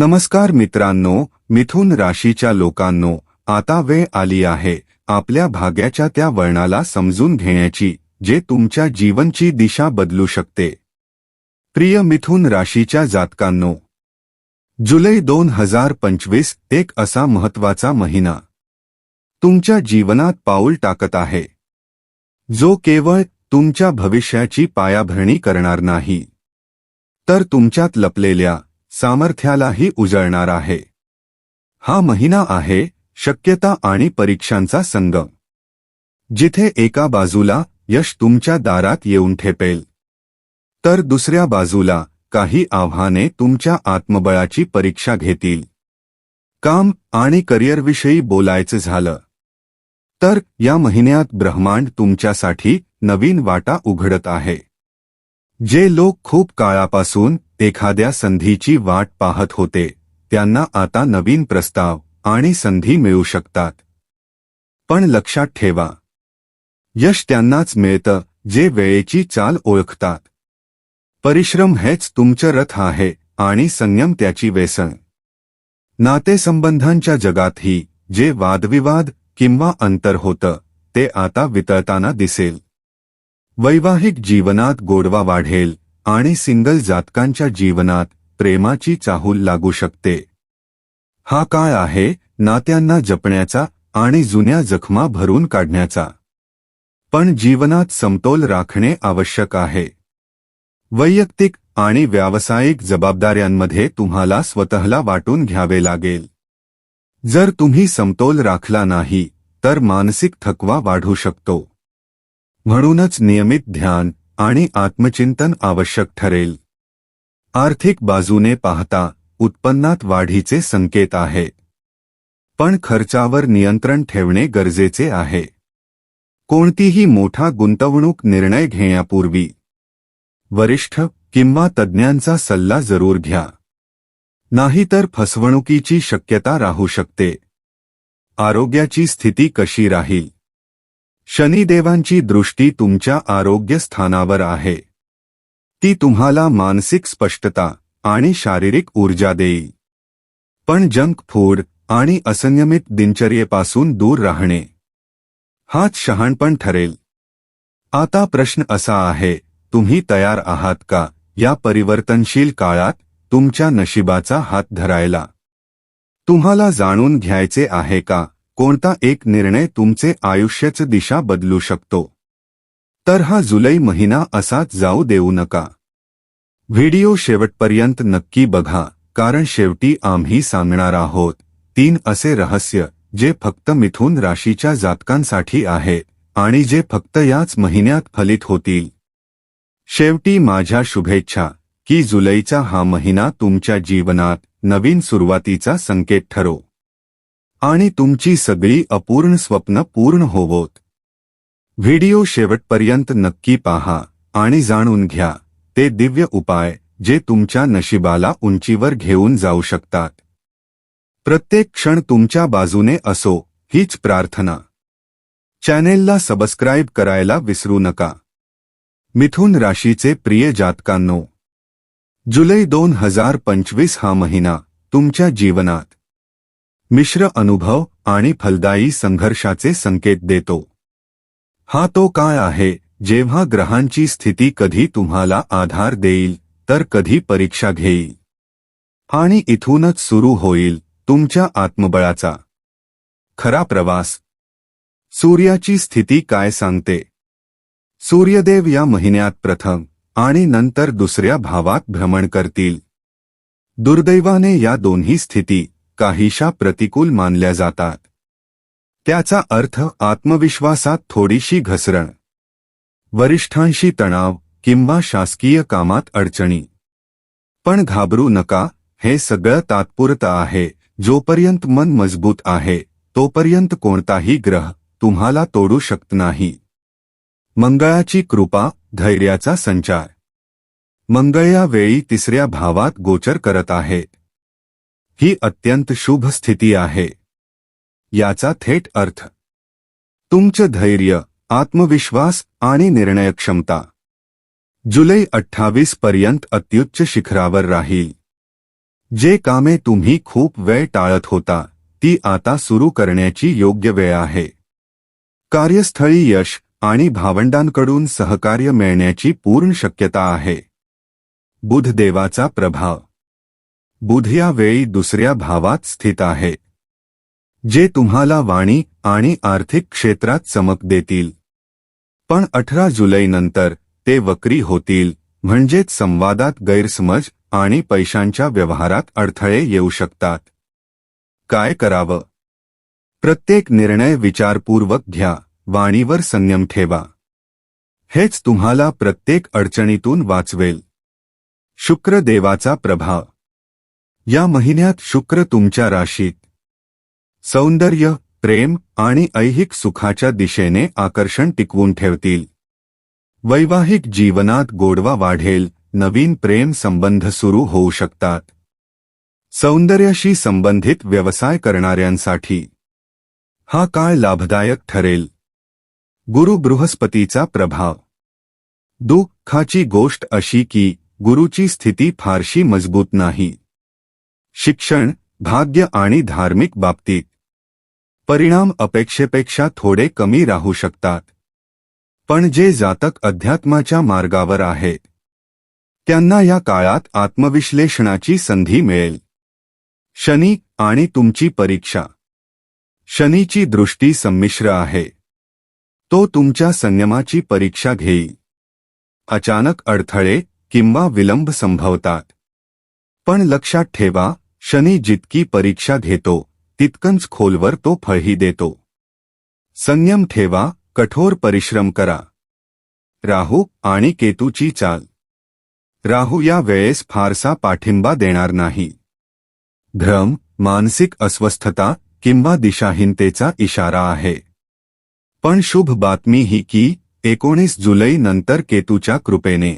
नमस्कार मित्रांनो मिथुन राशीच्या लोकांनो आता वेळ आली आहे आपल्या भाग्याच्या त्या वळणाला समजून घेण्याची जे तुमच्या जीवनची दिशा बदलू शकते. प्रिय मिथुन राशीच्या जातकांनो जुलै दोन हजार पंचवीस एक असा महत्त्वाचा महिना. तुमच्या जीवनात पाऊल टाकत आहे. जो केवळ तुमच्या भविष्याची पायाभरणी करणार नाही. तर तुमच्यात लपलेल्या सामर्थ्यालाही उजळणार आहे. हा महिना आहे शक्यता आणि परीक्षांचा संगम. जिथे एका बाजूला यश तुमच्या दारात येऊन ठेपेल. तर दुसऱ्या बाजूला काही आव्हाने तुमच्या आत्मबळाची परीक्षा घेतील. काम आणि करिअरविषयी बोलायचं झालं. तर या महिन्यात ब्रह्मांड तुमच्यासाठी नवीन वाटा उघडत आहे. जे लोक खूप काळापासून एखाद्या संधीची वाट पाहत होते त्यांना आता नवीन प्रस्ताव आणि संधी मिळू शकतात. पण लक्षात ठेवा. यश त्यांनाच मिळतं जे वेळेची चाल ओळखतात. परिश्रम हेच तुमचं रथ आहे आणि संयम त्याची व्यसन. नातेसंबंधांच्या जगातही जे वादविवाद किंवा अंतर होतं ते आता वितळताना दिसेल. वैवाहिक जीवनात गोडवा वाढेल आणि सिंगल जातकांच्या जीवनात प्रेमाची चाहूल लागू शकते. हा काळ आहे नात्यांना जपण्याचा आणि जुन्या जखमा भरून काढण्याचा. पण जीवनात समतोल राखणे आवश्यक आहे. वैयक्तिक आणि व्यावसायिक जबाबदाऱ्यांमध्ये तुम्हाला स्वतःला वाटून घ्यावे लागेल. जर तुम्ही समतोल राखला नाही तर मानसिक थकवा वाढू शकतो. म्हणूनच नियमित ध्यान आणि आत्मचिंतन आवश्यक ठरेल. आर्थिक बाजूने पाहता उत्पन्नात वाढीचे संकेत आहे. पण खर्चावर नियंत्रण ठेवणे गरजेचे आहे. कोणतीही मोठा गुंतवणूक निर्णय घेण्यापूर्वी वरिष्ठ किंवा तज्ज्ञांचा सल्ला जरूर घ्या. नाहीतर फसवणुकीची शक्यता राहू शकते. आरोग्याची स्थिती कशी राहील? शनिदेवांची दृष्टी तुमच्या आरोग्यस्थानावर आहे. ती तुम्हाला मानसिक स्पष्टता आणि शारीरिक ऊर्जा देईल. पण जंक फूड आणि असंयमित दिनचर्येपासून दूर राहणे. हाच शहाणपण ठरेल. आता प्रश्न असा आहे तुम्ही तयार आहात का या परिवर्तनशील काळात तुमच्या नशिबाचा हात धरायला? तुम्हाला जाणून घ्यायचे आहे का कोणता एक निर्णय तुमचे आयुष्याच दिशा बदलू शकतो? तर हा जुलै महिना असाच जाऊ देऊ नका. व्हिडिओ शेवटपर्यंत नक्की बघा कारण शेवटी आम्ही सांगणार आहोत तीन असे रहस्य जे फक्त मिथून राशीच्या जातकांसाठी आहे आणि जे फक्त याच महिन्यात फलित होतील. शेवटी माझ्या शुभेच्छा की जुलैचा हा महिना तुमच्या जीवनात नवीन सुरुवातीचा संकेत ठरो. आणि तुमची सगळी अपूर्ण स्वप्न पूर्ण होवोत. व्हिडिओ शेवटपर्यंत नक्की पहा आणि जाणून घ्या ते दिव्य उपाय जे तुमच्या नशिबाला उंचीवर घेऊन जाऊ शकतात. प्रत्येक क्षण तुमच्या बाजूने असो हीच प्रार्थना. चॅनेलला सबस्क्राईब करायला विसरू नका. मिथुन राशीचे प्रिय जातकांनो जुलै दोन हजार पंचवीस हा महिना तुमच्या जीवनात मिश्र अनुभव आणि फलदायी संघर्षाचे संकेत देतो. हा तो काय आहे जेव्हा ग्रहांची स्थिती कधी तुम्हाला आधार देईल तर कधी परीक्षा घेईल. आणि इथूनच सुरू होईल तुमच्या आत्मबळाचा. खरा प्रवास. सूर्याची स्थिती काय सांगते? सूर्यदेव या महिन्यात प्रथम आणि नंतर दुसऱ्या भावात भ्रमण करतील. दुर्दैवाने या दोन्ही स्थिती काहीशा प्रतिकूल मानल्या जातात. त्याचा अर्थ आत्मविश्वासात थोडीशी घसरण. वरिष्ठांशी तणाव किंवा शासकीय कामात अडचणी. पण घाबरू नका हे सगळं तात्पुरतं आहे जोपर्यंत मन मजबूत आहे तोपर्यंत कोणताही ग्रह तुम्हाला तोडू शकत नाही. मंगळाची कृपा धैर्याचा संचार. मंगळ या वेळी तिसऱ्या भावात गोचर करत आहेत ही अत्यंत शुभ स्थिती आहे. याचा थेट अर्थ तुमचं धैर्य आत्मविश्वास आणि निर्णयक्षमता जुलै अठ्ठावीस पर्यंत अत्युच्च शिखरावर राहील. जे कामे तुम्ही खूप वेळ टाळत होता ती आता सुरू करण्याची योग्य वेळ आहे. कार्यस्थळी यश आणि भावंडांकडून सहकार्य मिळण्याची पूर्ण शक्यता आहे. बुधदेवाचा प्रभाव बुध या वेळी दुसऱ्या भावात स्थित आहे जे तुम्हाला वाणी आणि आर्थिक क्षेत्रात चमक देतील. पण अठरा जुलैनंतर ते वक्री होतील म्हणजेच संवादात गैरसमज आणि पैशांच्या व्यवहारात अडथळे येऊ शकतात. काय करावं? प्रत्येक निर्णय विचारपूर्वक घ्या वाणीवर संयम ठेवा. हेच तुम्हाला प्रत्येक अडचणीतून वाचवेल. शुक्र देवाचा प्रभाव या महिन्यात शुक्र तुमच्या राशीत. सौंदर्य प्रेम आणि ऐहिक सुखाच्या दिशेने आकर्षण टिकवून ठेवतील. वैवाहिक जीवनात गोडवा वाढेल नवीन प्रेम संबंध सुरू होऊ शकतात. सौंदर्याशी संबंधित व्यवसाय करणाऱ्यांसाठी. हा काळ लाभदायक ठरेल. गुरु बृहस्पतीचा प्रभाव. दुःखाची गोष्ट अशी की गुरुची स्थिती फारशी मजबूत नाही. शिक्षण, भाग्य आणि धार्मिक बाबतीत. परिणाम अपेक्षेपेक्षा थोडे कमी राहू शकतात. पण जे जातक अध्यात्माच्या मार्गावर आहेत त्यांना या काळात आत्मविश्लेषणाची संधी मिळेल. शनी आणि तुमची परीक्षा. शनीची दृष्टी संमिश्र आहे. तो तुमच्या संयमाची परीक्षा घेईल. अचानक अडथळे किंवा विलंब संभवतात. पण लक्षात ठेवा शनी जितकी परीक्षा घेतो तितकंच खोलवर तो फळही देतो. संयम ठेवा कठोर परिश्रम करा. राहू आणि केतूची चाल. राहू या वेळेस फारसा पाठिंबा देणार नाही. भ्रम मानसिक अस्वस्थता किंवा दिशाहीनतेचा इशारा आहे. पण शुभ बातमी ही की एकोणीस जुलै नंतर केतूच्या कृपेने.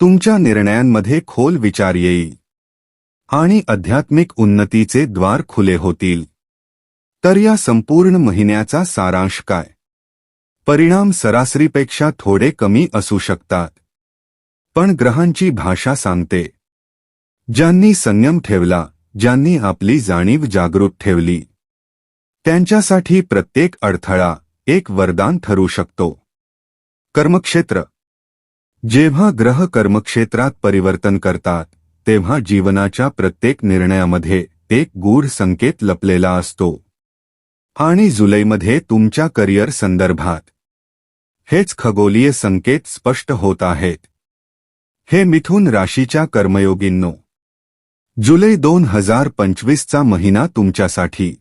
तुमच्या निर्णयांमध्ये खोल विचार येईल. आणि आध्यात्मिक उन्नतीचे द्वार खुले होतील. तर या संपूर्ण महिन्याचा सारांश काय? परिणाम सरासरीपेक्षा थोडे कमी असू शकतात. पण ग्रहांची भाषा सांगते. ज्यांनी संयम ठेवला ज्यांनी आपली जाणीव जागृत ठेवली त्यांच्यासाठी प्रत्येक अडथळा एक वरदान ठरू शकतो. कर्मक्षेत्र. जेव्हा ग्रह कर्मक्षेत्रात परिवर्तन करतात तेव्हा जीवनाच्या प्रत्येक निर्णयामध्ये एक गूढ संकेत लपलेला असतो. आणि जुलैमध्ये तुमच्या करिअर संदर्भात. हेच खगोलीय संकेत स्पष्ट होत आहेत. हे मिथून राशीच्या कर्मयोगींनो. जुलै दोन हजार पंचवीसचा महिना तुमच्यासाठी.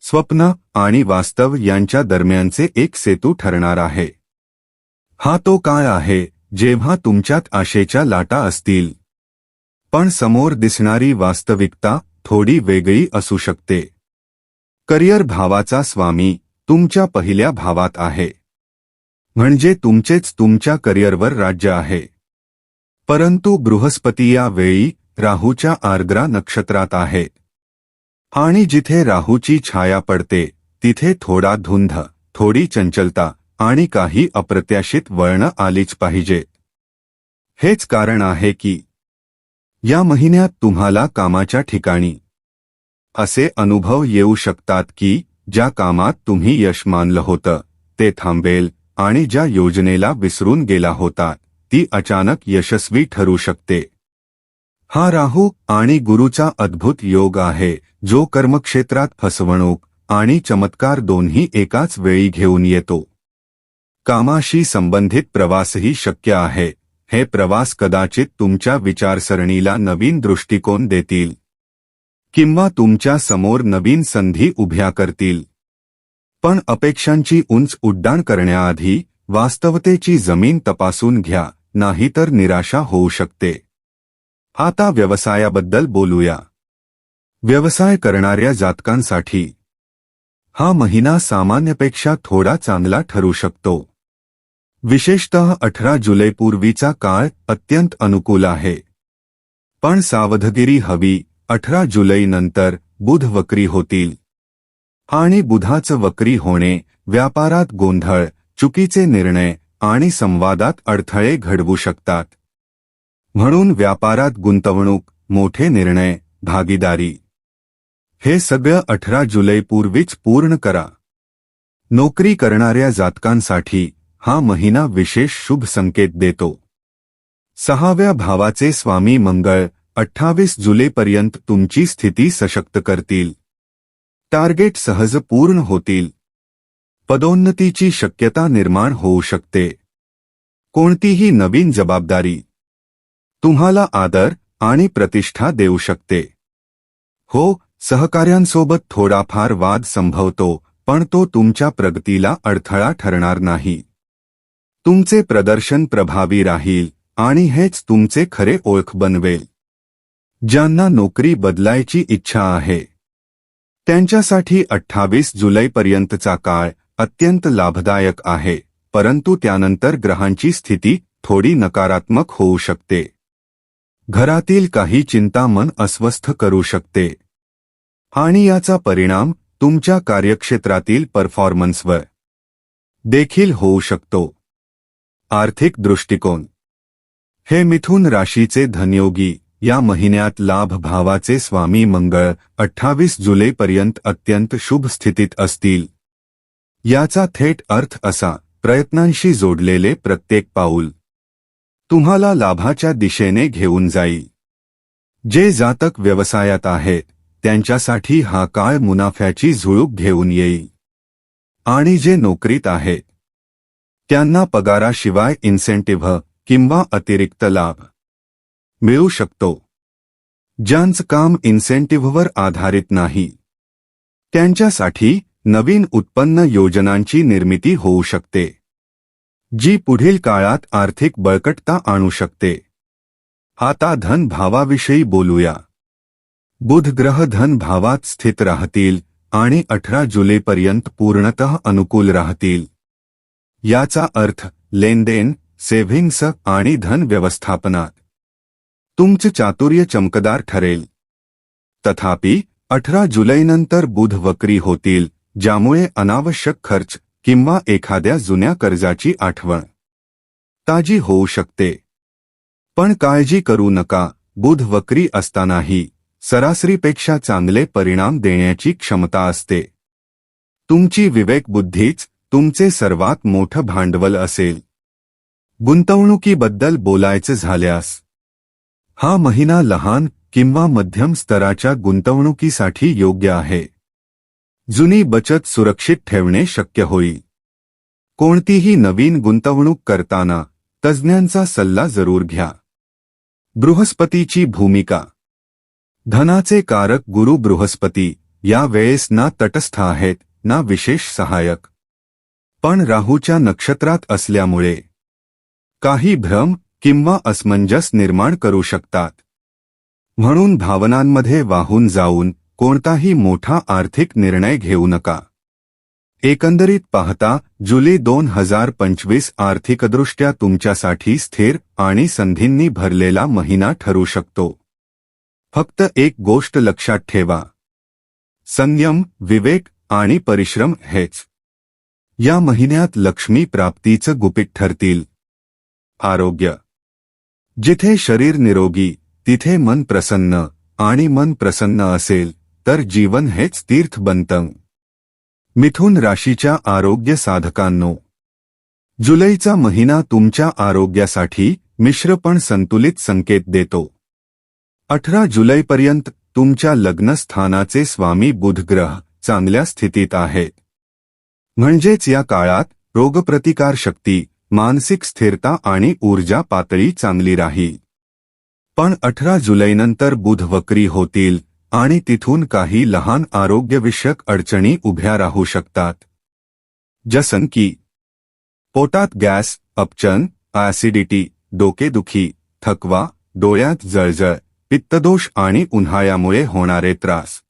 स्वप्न आणि वास्तव यांच्या दरम्यानचे एक सेतू ठरणार आहे. हा तो काळ आहे जेव्हा तुमच्यात आशेच्या लाटा असतील. पण समोर दिसणारी वास्तविकता थोडी वेगळी असू शकते. करिअर भावाचा स्वामी तुमच्या पहिल्या भावात आहे. म्हणजे तुमचेच तुमच्या करिअरवर राज्य आहे. परंतु बृहस्पती या वेळी राहूच्या आर्द्रा नक्षत्रात आहे. आणि जिथे राहूची छाया पडते तिथे थोडा धुंध थोडी चंचलता आणि काही अप्रत्याशित वळणं आलीच पाहिजे. हेच कारण आहे की या महिन्यात तुम्हाला कामाच्या ठिकाणी असे अनुभव येऊ शकतात की ज्या कामात तुम्ही यश मानलं होतं ते थांबेल आणि ज्या योजनेला विसरून गेला होता ती अचानक यशस्वी ठरू शकते. हा राहू आणि गुरुचा अद्भुत योग आहे जो कर्मक्षेत्रात फसवणूक आणि चमत्कार दोन्ही एकाच वेळी घेऊन येतो. कामाशी संबंधित प्रवासही शक्य आहे. हे प्रवास कदाचित तुमच्या विचारसरणीला नवीन दृष्टिकोन देतील. किंवा तुमच्यासमोर नवीन संधी उभ्या करतील. पण अपेक्षांची उंच उड्डाण करण्याआधी वास्तवतेची जमीन तपासून घ्या नाहीतर निराशा होऊ शकते. आता व्यवसायाबद्दल बोलूया. व्यवसाय करणाऱ्या जातकांसाठी. हा महिना सामान्यपेक्षा थोडा चांगला ठरू शकतो. विशेषतः अठरा जुलैपूर्वीचा काळ अत्यंत अनुकूल आहे. पण सावधगिरी हवी अठरा जुलैनंतर बुध वक्री होतील. आणि बुधाचं वक्री होणे व्यापारात गोंधळ चुकीचे निर्णय आणि संवादात अडथळे घडवू शकतात. म्हणून व्यापारात गुंतवणूक मोठे निर्णय भागीदारी. हे सगळं अठरा जुलै पूर्वीच पूर्ण करा. नोकरी करणाऱ्या जातकांसाठी हा महिना विशेष शुभ संकेत देतो. सहाव्या भावाचे स्वामी मंगळ अठ्ठावीस जुलैपर्यंत तुमची स्थिती सशक्त करतील. टार्गेट सहज पूर्ण होतील. पदोन्नतीची शक्यता निर्माण होऊ शकते. कोणतीही नवीन जबाबदारी. तुम्हाला आदर आणि प्रतिष्ठा देऊ शकते. हो सहकाऱ्यांसोबत थोडाफार वाद संभवतो पण तो तुमच्या प्रगतीला अडथळा ठरणार नाही. तुमचे प्रदर्शन प्रभावी राहील आणि हेच तुमचे खरे ओळख बनवेल. ज्यांना नोकरी बदलायची इच्छा आहे. त्यांच्यासाठी अठ्ठावीस जुलैपर्यंतचा काळ अत्यंत लाभदायक आहे परंतु त्यानंतर ग्रहांची स्थिती थोडी नकारात्मक होऊ शकते. घरातील काही चिंता मन अस्वस्थ करू शकते. आणि याचा परिणाम तुमच्या कार्यक्षेत्रातील परफॉर्मन्सवर देखील होऊ शकतो. आर्थिक दृष्टिकोन. हे मिथुन राशीचे धनयोगी या महिन्यात लाभ भावाचे स्वामी मंगळ अठ्ठावीस जुलैपर्यंत अत्यंत शुभ स्थितीत असतील. याचा थेट अर्थ असा प्रयत्नांशी जोडलेले प्रत्येक पाऊल. तुम्हाला लाभाच्या दिशेने घेऊन जाईल. जे जातक व्यवसायात आहेत त्यांच्यासाठी हा काळ मुनाफ्याची झुळूक घेऊन येईल. आणि जे नोकरीत आहेत त्यांना पगाराशिवाय इन्सेंटिव्ह किंवा अतिरिक्त लाभ मिळू शकतो. ज्यांचं काम इन्सेंटिव्हवर आधारित नाही त्यांच्यासाठी नवीन उत्पन्न योजनांची निर्मिती होऊ शकते जी पुढील काळात आर्थिक बळकटता आणू शकते. आता धन भावाविषयी बोलूया. बुध ग्रह धन भावात स्थित राहतील आणि अठरा जुलैपर्यंत पूर्णतः अनुकूल राहतील. याचा अर्थ लेनदेन सेव्हिंग्स आणि धन व्यवस्थापनात. तुमचे चातुर्य चमकदार ठरेल. तथापि अठरा जुलैनंतर बुध वक्री होतील ज्यामुळे अनावश्यक खर्च किंवा एखाद्या जुन्या कर्जाची आठवण ताजी होऊ शकते. पण काळजी करू नका बुध वक्री असतानाही सरासरीपेक्षा चांगले परिणाम देण्याची क्षमता असते. तुमची विवेकबुद्धीच तुमचे सर्वात मोठं भांडवल असेल. गुंतवणुकीबद्दल बोलायचं झाल्यास. हा महिना लहान किंवा मध्यम स्तराच्या गुंतवणुकीसाठी योग्य आहे. जुनी बचत सुरक्षित ठेवणे शक्य होईल. कोणतीही नवीन गुंतवणूक करताना तज्ज्ञांचा सल्ला जरूर घ्या. बृहस्पतीची भूमिका. धनाचे कारक गुरु बृहस्पती या वेळेस ना तटस्थ आहेत ना विशेष सहायक पण राहूच्या नक्षत्रात असल्यामुळे. काही भ्रम किंवा असमंजस निर्माण करू शकतात. म्हणून भावनांमध्ये वाहून जाऊन कोणताही मोठा आर्थिक निर्णय घेऊ नका. एकंदरीत पाहता जुलै दोन हजार पंचवीस आर्थिकदृष्ट्या तुमच्यासाठी स्थिर आणि संधींनी भरलेला महिना ठरू शकतो. फक्त एक गोष्ट लक्षात ठेवा. संयम विवेक आणि परिश्रम हेच. या महिन्यात लक्ष्मी प्राप्तीचं गुपित ठरतील. आरोग्य. जिथे शरीर निरोगी तिथे मन प्रसन्न आणि मन प्रसन्न असेल तर जीवन हेच तीर्थ बनतं मिथुन राशीच्या आरोग्य साधकांनो. जुलैचा महिना तुमच्या आरोग्यासाठी मिश्र पण संतुलित संकेत देतो. अठरा जुलैपर्यंत तुमच्या लग्नस्थानाचे स्वामी बुधग्रह चांगल्या स्थितीत आहेत. म्हणजेच या काळात रोगप्रतिकार शक्ती मानसिक स्थिरता आणि ऊर्जा पातळी चांगली राहील पण अठरा जुलैनंतर बुध वक्री होतील आणि तिथून काही लहान आरोग्यविषयक अडचणी उभ्या राहू शकतात. जसं की पोटात गॅस अपचन ऍसिडिटी डोकेदुखी थकवा डोळ्यात जळजळ पित्तदोष आणि उन्हाळ्यामुळे होणारे त्रास.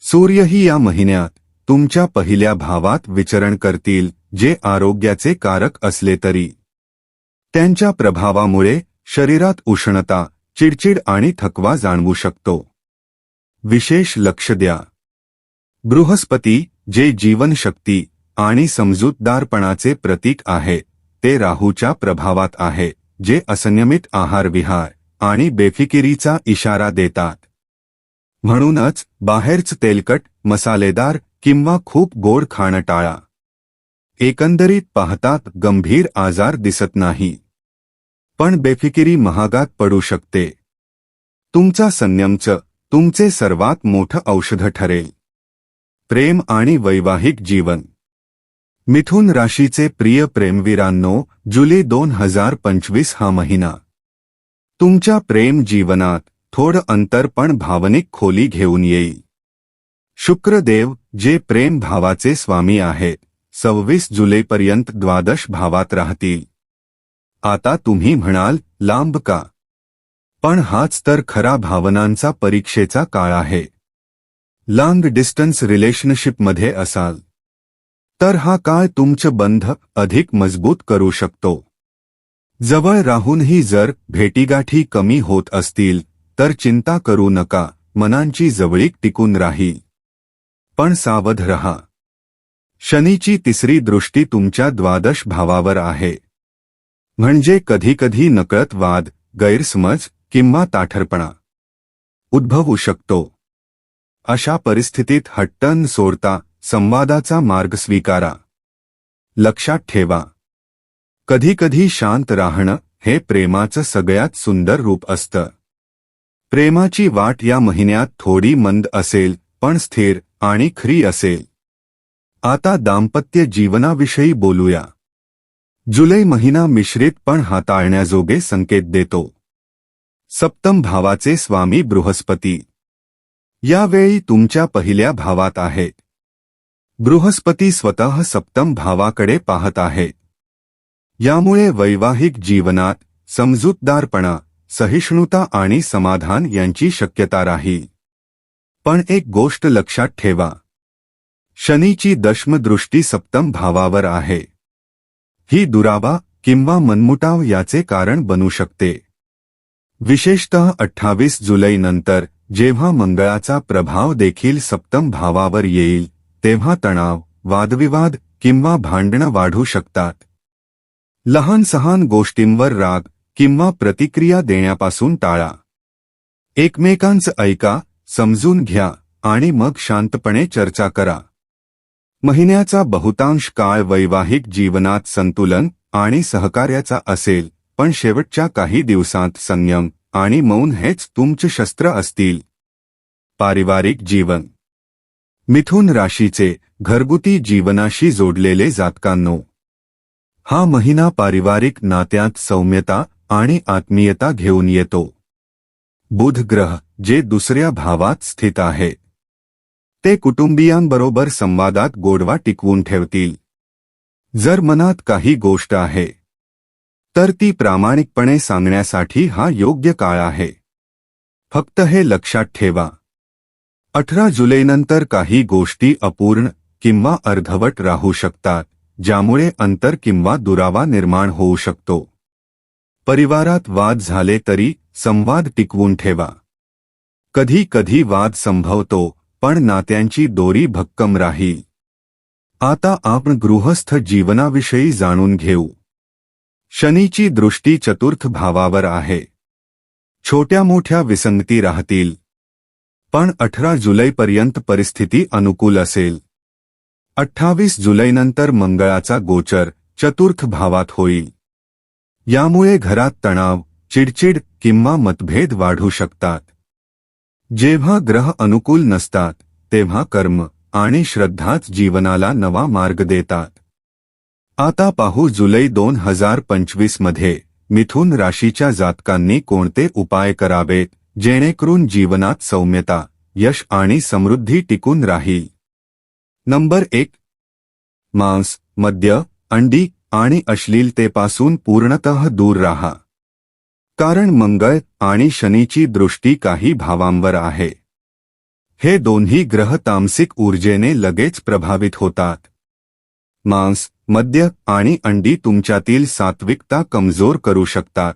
सूर्यही या महिन्यात तुमच्या पहिल्या भावात विचरण करतील जे आरोग्याचे कारक असले तरी. त्यांच्या प्रभावामुळे शरीरात उष्णता चिडचिड आणि थकवा जाणवू शकतो. विशेष लक्ष द्या. बृहस्पती जे जीवनशक्ती आणि समजूतदारपणाचे प्रतीक आहे ते राहूच्या प्रभावात आहे जे असंयमित आहार विहार आणि बेफिकिरीचा इशारा देतात. म्हणूनच बाहेरच तेलकट मसालेदार किंवा खूप गोड खाणं टाळा. एकंदरीत पाहतात गंभीर आजार दिसत नाही. पण बेफिकिरी महागात पडू शकते. तुमचा संयमच तुमचे सर्वात मोठं औषध ठरेल. प्रेम आणि वैवाहिक जीवन. मिथुन राशीचे प्रिय प्रेमवीरांनो जुलै दोन हजार पंचवीस हा महिना. तुमच्या प्रेम जीवनात थोडं अंतर पण भावनिक खोली घेऊन येईल. शुक्रदेव जे प्रेम भावाचे स्वामी आहेत सव्वीस जुलैपर्यंत द्वादश भावात राहतील. आता तुम्ही म्हणाल लांब का? पण हाच तर खरा भावनांचा परीक्षेचा काळ आहे. लांब डिस्टन्स रिलेशनशिपमध्ये असाल. तर हा काळ तुमचं बंध अधिक मजबूत करू शकतो. जवळ राहूनही जर भेटीगाठी कमी होत असतील तर चिंता करू नका मनांची जवळीक टिकून राहील. पण सावध रहा. शनीची तिसरी दृष्टी तुमच्या द्वादश भावावर आहे. म्हणजे कधीकधी नकळत वाद गैरसमज किंवा ताठरपणा उद्भवू शकतो. अशा परिस्थितीत हट्टन सोडता संवादाचा मार्ग स्वीकारा. लक्षात ठेवा. कधीकधी शांत राहणं हे प्रेमाचं सगळ्यात सुंदर रूप असतं. प्रेमाची वाट या महिन्यात थोडी मंद असेल पण स्थिर आणि खरी असेल. आता दाम्पत्य जीवनाविषयी बोलूया. जुलै महिना मिश्रित पण हाताळण्याजोगे संकेत देतो. सप्तम भावाचे स्वामी बृहस्पती. यावेळी तुमच्या पहिल्या भावात आहे. बृहस्पती स्वतः सप्तम भावाकडे पाहत आहे. यामुळे वैवाहिक जीवनात समजूतदारपणा सहिष्णुता आणि समाधान यांची शक्यता राहील. पण एक गोष्ट लक्षात ठेवा. शनीची दशमदृष्टी सप्तम भावावर आहे. ही दुरावा किंवा मनमुटाव याचे कारण बनू शकते. विशेषतः अठ्ठावीस जुलैनंतर जेव्हा मंगळाचा प्रभाव देखील सप्तम भावावर येईल तेव्हा तणाव वादविवाद किंवा भांडणं वाढू शकतात. लहान सहान गोष्टींवर राग किंवा प्रतिक्रिया देण्यापासून टाळा. एकमेकांचं ऐका समजून घ्या आणि मग शांतपणे चर्चा करा. महिन्याचा बहुतांश काळ वैवाहिक जीवनात संतुलन आणि सहकार्याचा असेल पण शेवटच्या काही दिवसांत संयम आणि मौन हेच तुमचे शस्त्र असतील. पारिवारिक जीवन. मिथुन राशीचे घरगुती जीवनाशी जोडलेले जातकांनो. हा महिना पारिवारिक नात्यात सौम्यता आणि आत्मीयता घेऊन येतो. बुध ग्रह जे दुसऱ्या भावात स्थित आहे. ते कुटुंबियांबरोबर संवादात गोडवा टिकवून जर मनात काही गोष्ट आहे, तर ती प्रामाणिकपणे सांगण्यासाठी हा योग्य काळ आहे. फक्त हे लक्षात ठेवा. अठरा जुलैनंतर काही गोष्टी अपूर्ण किंवा अर्धवट राहू शकतात, ज्यामुळे अंतर किंवा दुरावा निर्माण होऊ शकतो. परिवारात वाद झाले तरी संवाद टिकवून ठेवा. कधी कधी वाद संभवतो पण नात्यांची दोरी भक्कम राही. आता आपण गृहस्थ जीवनाविषयी जाणून घेऊ. शनीची दृष्टी चतुर्थ भावावर आहे. छोट्या मोठ्या विसंगती राहतील. पण अठरा जुलैपर्यंत परिस्थिती अनुकूल असेल. अठ्ठावीस जुलैनंतर मंगळाचा गोचर चतुर्थ भावात होईल. यामुळे घरात तणाव चिडचिड किंवा मतभेद वाढू शकतात. जेव्हा ग्रह अनुकूल नसतात तेव्हा कर्म आणि श्रद्धाच जीवनाला नवा मार्ग देतात. आता पाहू जुलै दोन हजार पंचवीसमध्ये मिथुन राशीच्या जातकांनी कोणते उपाय करावेत जेणेकरून जीवनात सौम्यता यश आणि समृद्धी टिकून राहील? नंबर एक. मांस मद्य अंडी आणि अश्लीलतेपासून पूर्णतः दूर राहा. कारण मंगळ आणि शनीची दृष्टी काही भावांवर आहे. हे दोन्ही ग्रह तामसिक ऊर्जेने लगेच प्रभावित होतात. मांस मद्य आणि अंडी तुमच्यातील सात्विकता कमजोर करू शकतात.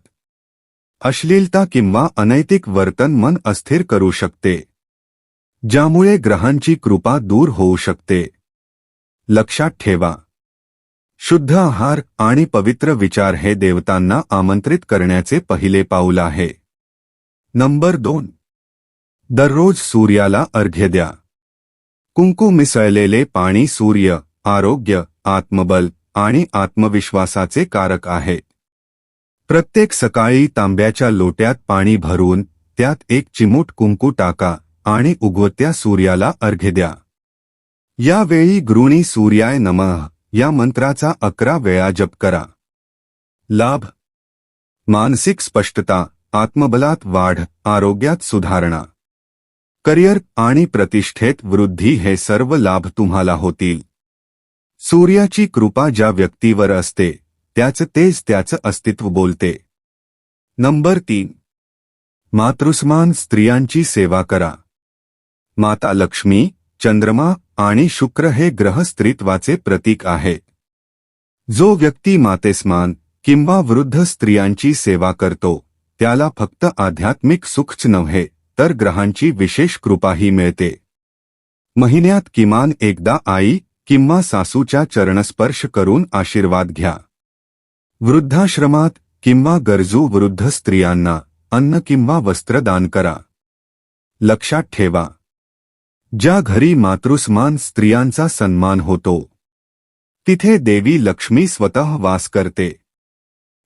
अश्लीलता किंवा अनैतिक वर्तन मन अस्थिर करू शकते. ज्यामुळे ग्रहांची कृपा दूर होऊ शकते. लक्षात ठेवा. शुद्ध आहार आणि पवित्र विचार हे देवतांना आमंत्रित करण्याचे पहिले पाऊल आहे. नंबर दोन. दररोज सूर्याला अर्घ्य द्या. कुंकू मिसळलेले पाणी सूर्य आरोग्य आत्मबल आणि आत्मविश्वासाचे कारक आहे. प्रत्येक सकाळी तांब्याच्या लोट्यात पाणी भरून त्यात एक चिमूट कुंकू टाका आणि उगवत्या सूर्याला अर्घ्य द्या. यावेळी गृणी सूर्याय नमः. या मंत्राचा अकरा वेळा जप करा. लाभ. मानसिक स्पष्टता आत्मबलात वाढ आरोग्यात सुधारणा. करिअर आणि प्रतिष्ठेत वृद्धी हे सर्व लाभ तुम्हाला होतील. सूर्याची कृपा ज्या व्यक्तीवर असते त्याचं तेच त्याचं अस्तित्व बोलते. नंबर तीन. मातृस्मान स्त्रियांची सेवा करा. माता लक्ष्मी चंद्रमा आणि शुक्र हे ग्रह स्त्रीत्वाचे प्रतीक आहे. जो व्यक्ती मातेस्मान किंवा वृद्ध स्त्रियांची सेवा करतो त्याला फक्त आध्यात्मिक सुखच नव्हे तर ग्रहांची विशेष कृपाही मिळते. महिन्यात किमान एकदा आई किंवा सासूच्या चरणस्पर्श करून आशीर्वाद घ्या. वृद्धाश्रमात किंवा गरजू वृद्ध स्त्रियांना अन्न किंवा वस्त्र दान करा. लक्षात ठेवा ज्या घरी मातृस्मान स्त्रियांचा सन्मान होतो तिथे देवी लक्ष्मी स्वतः वास करते.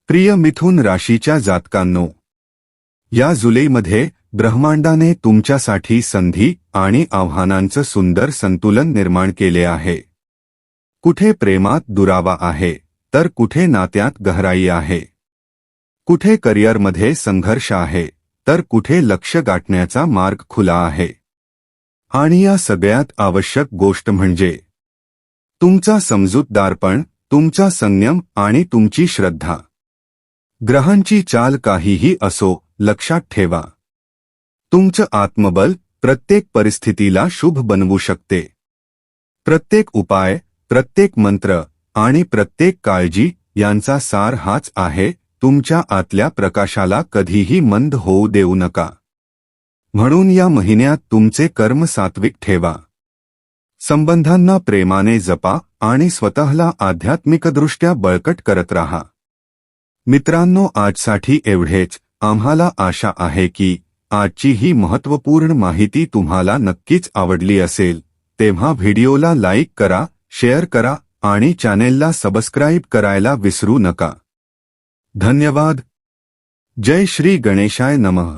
प्रिय मिथुन राशीच्या जातकांनो या जुलैमध्ये ब्रह्मांडाने तुमच्यासाठी संधी आणि आव्हानांचं सुंदर संतुलन निर्माण केले आहे. कुठे प्रेमात दुरावा आहे तर कुठे नात्यात गहराई आहे. कुठे करिअरमध्ये संघर्ष आहे तर कुठे लक्ष गाठण्याचा मार्ग खुला आहे. आणि या सगळ्यात आवश्यक गोष्ट म्हणजे तुमचा समजूतदारपण तुमचा संयम आणि तुमची श्रद्धा. ग्रहांची चाल काहीही असो लक्षात ठेवा. तुमचं आत्मबल प्रत्येक परिस्थितीला शुभ बनवू शकते. प्रत्येक उपाय प्रत्येक मंत्र आणि प्रत्येक काळजी यांचा सार हाच आहे तुमच्या आतल्या प्रकाशाला कधीही मंद होऊ देऊ नका. म्हणून या महिन्यात तुमचे कर्म सात्विक ठेवा. संबंधांना प्रेमाने जपा आणि स्वतःला आध्यात्मिकदृष्ट्या बळकट करत राहा. मित्रांनो आजसाठी एवढेच. आम्हाला आशा आहे की आजची ही महत्त्वपूर्ण माहिती तुम्हाला नक्कीच आवडली असेल. तेव्हा व्हिडिओला लाईक करा शेअर करा आणि चॅनेलला सबस्क्राईब करायला विसरू नका. धन्यवाद. जय श्री गणेशाय नमः.